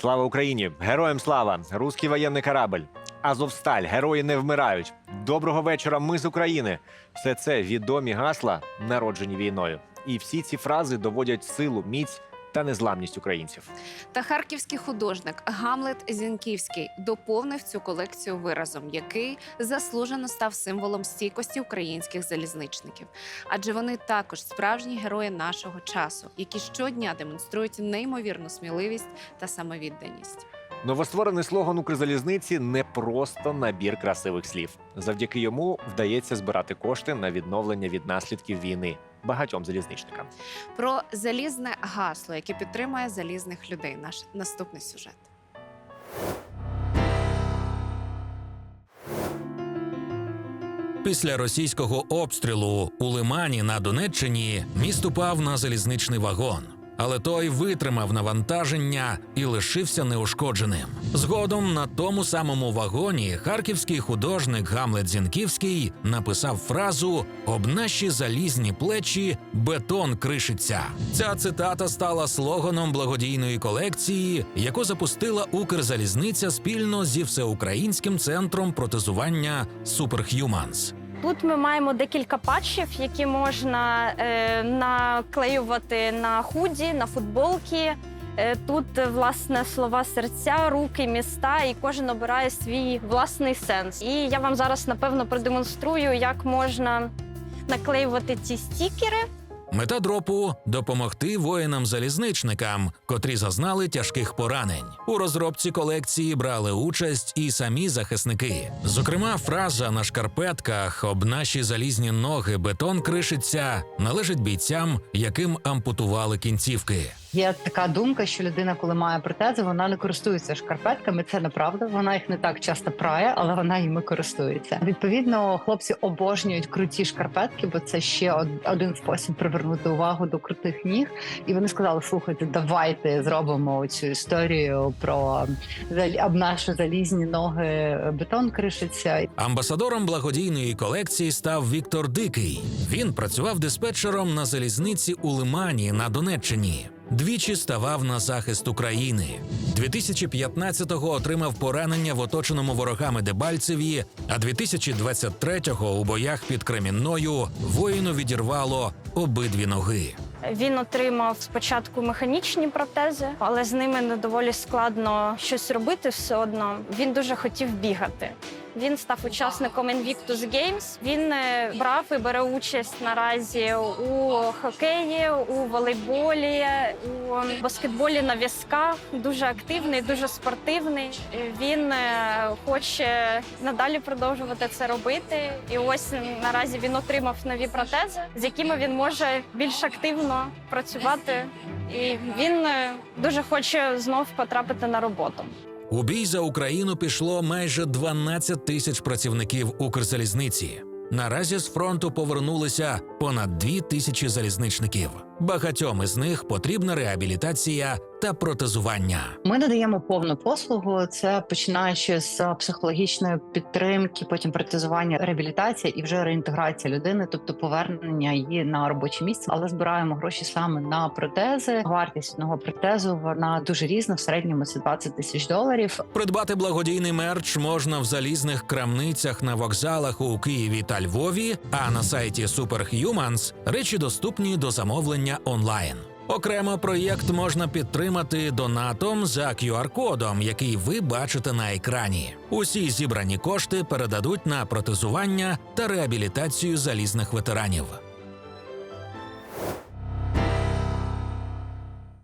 Слава Україні! Героям слава! Руський воєнний корабль. Азовсталь, герої не вмирають. Доброго вечора, ми з України. Все це відомі гасла, народжені війною. І всі ці фрази доводять силу, міць та незламність українців. Та харківський художник Гамлет Зінківський доповнив цю колекцію виразом, який заслужено став символом стійкості українських залізничників. Адже вони також справжні герої нашого часу, які щодня демонструють неймовірну сміливість та самовідданість. Новостворений слоган Укрзалізниці не просто набір красивих слів. Завдяки йому вдається збирати кошти на відновлення від наслідків війни багатьом залізничникам. Про залізне гасло, яке підтримує залізних людей. Наш наступний сюжет. Після російського обстрілу у Лимані на Донеччині міст упав на залізничний вагон. Але той витримав навантаження і лишився неушкодженим. Згодом на тому самому вагоні харківський художник Гамлет Зінківський написав фразу Об наші залізні плечі бетон кришиться. Ця цитата стала слоганом благодійної колекції, яку запустила Укрзалізниця спільно зі всеукраїнським центром протезування Superhumans. Тут ми маємо декілька патчів, які можна е, наклеювати на худі, на футболки. Е, тут власне слова серця, руки, міста, і кожен обирає свій власний сенс. І я вам зараз напевно продемонструю, як можна наклеювати ці стікери. Мета дропу допомогти воїнам-залізничникам, котрі зазнали тяжких поранень. У розробці колекції брали участь і самі захисники. Зокрема, фраза на шкарпетках об наші залізні ноги бетон кришиться належить бійцям, яким ампутували кінцівки. Є така думка, що людина, коли має протези, вона не користується шкарпетками. Це неправда. Вона їх не так часто прає, але вона їми користується. Відповідно, хлопці обожнюють круті шкарпетки, бо це ще один спосіб привернути увагу до крутих ніг. І вони сказали: слухайте, давайте зробимо цю історію про наші залізні ноги. Бетон кришиться. Амбасадором благодійної колекції став Віктор Дикий. Він працював диспетчером на залізниці у Лимані на Донеччині. Двічі ставав на захист України. 2015-го отримав поранення в оточеному ворогами Дебальцеві, а 2023-го у боях під Кремінною воїну відірвало обидві ноги. Він отримав спочатку механічні протези, але з ними не доволі складно щось робити все одно. Він дуже хотів бігати. Він став учасником Invictus Games. Він е, брав і бере участь наразі у хокеї, у волейболі, у баскетболі на візках. Дуже активний, дуже спортивний. Він е, хоче надалі продовжувати це робити. І ось наразі він отримав нові протези, з якими він може більш активно працювати. І він е, дуже хоче знов потрапити на роботу. У бій за Україну пішло майже 12 тисяч працівників Укрзалізниці. Наразі з фронту повернулися понад 2 тисячі залізничників. Багатьом із них потрібна реабілітація та протезування. Ми надаємо повну послугу. Це починаючи з психологічної підтримки, потім протезування, реабілітація і вже реінтеграція людини, тобто повернення її на робоче місце. Але збираємо гроші саме на протези. Вартість одного протезу вона дуже різна. В середньому це 20 тисяч доларів. Придбати благодійний мерч можна в залізних крамницях на вокзалах у Києві та Львові. А на сайті Superhumans речі доступні до замовлення онлайн. Окремо проєкт можна підтримати донатом за QR-кодом, який ви бачите на екрані. Усі зібрані кошти передадуть на протезування та реабілітацію залізних ветеранів.